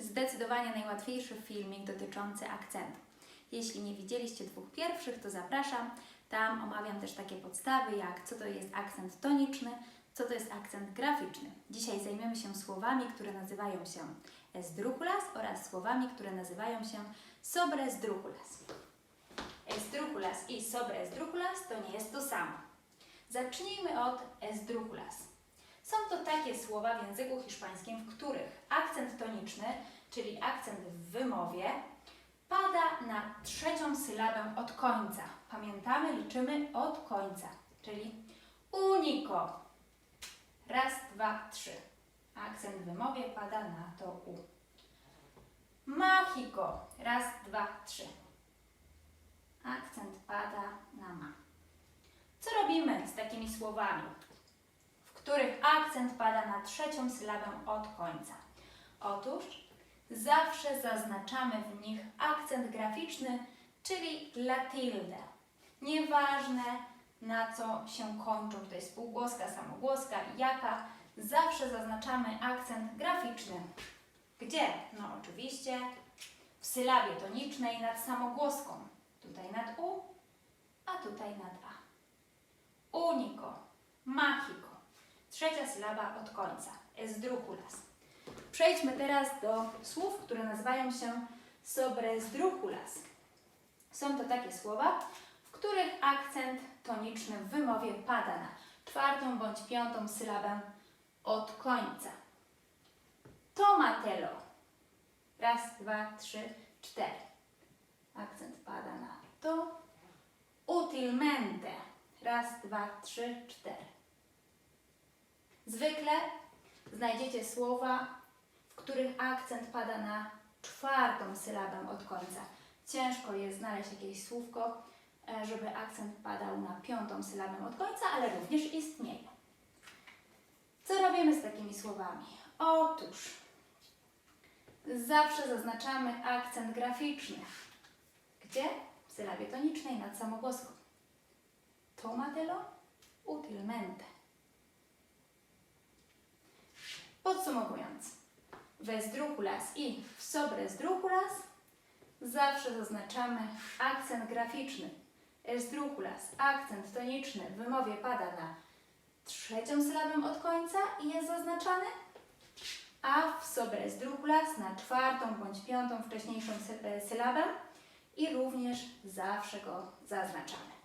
Zdecydowanie najłatwiejszy filmik dotyczący akcentu. Jeśli nie widzieliście dwóch pierwszych, to zapraszam. Tam omawiam też takie podstawy, jak co to jest akcent toniczny, co to jest akcent graficzny. Dzisiaj zajmiemy się słowami, które nazywają się esdrúchulas oraz słowami, które nazywają się sobresdrúchulas. Esdrúchulas i sobresdrúchulas to nie jest to samo. Zacznijmy od esdrúchulas. Są to takie słowa w języku hiszpańskim, w których akcent toniczny, czyli akcent w wymowie, pada na trzecią sylabę od końca. Pamiętamy, liczymy od końca, czyli unico. Raz, dwa, trzy. Akcent w wymowie pada na to u. Mágico. Raz, dwa, trzy. Akcent pada na ma. Co robimy z takimi słowami, których akcent pada na trzecią sylabę od końca? Otóż zawsze zaznaczamy w nich akcent graficzny, czyli la tilde. Nieważne na co się kończą, to jest półgłoska, samogłoska jaka, zawsze zaznaczamy akcent graficzny. Gdzie? No oczywiście w sylabie tonicznej nad samogłoską. Tutaj nad U, a tutaj nad A. Unico, mágico. Trzecia sylaba od końca. Esdrúchulas. Przejdźmy teraz do słów, które nazywają się sobresdrúchulas. Są to takie słowa, w których akcent toniczny w wymowie pada na czwartą bądź piątą sylabę od końca. Tomatelo. Raz, dwa, trzy, cztery. Akcent pada na to. Utilmente. Raz, dwa, trzy, cztery. Zwykle znajdziecie słowa, w których akcent pada na czwartą sylabę od końca. Ciężko jest znaleźć jakieś słówko, e, żeby akcent padał na piątą sylabę od końca, ale również istnieje. Co robimy z takimi słowami? Otóż zawsze zaznaczamy akcent graficzny. Gdzie? W sylabie tonicznej nad samogłoską. Tomatelo utilmente. Podsumowując, w esdrúchulas i w sobresdrúchulas zawsze zaznaczamy akcent graficzny. Esdrúchulas, akcent toniczny w wymowie pada na trzecią sylabę od końca i jest zaznaczany, a w sobresdrúchulas na czwartą bądź piątą wcześniejszą e, sylabę i również zawsze go zaznaczamy.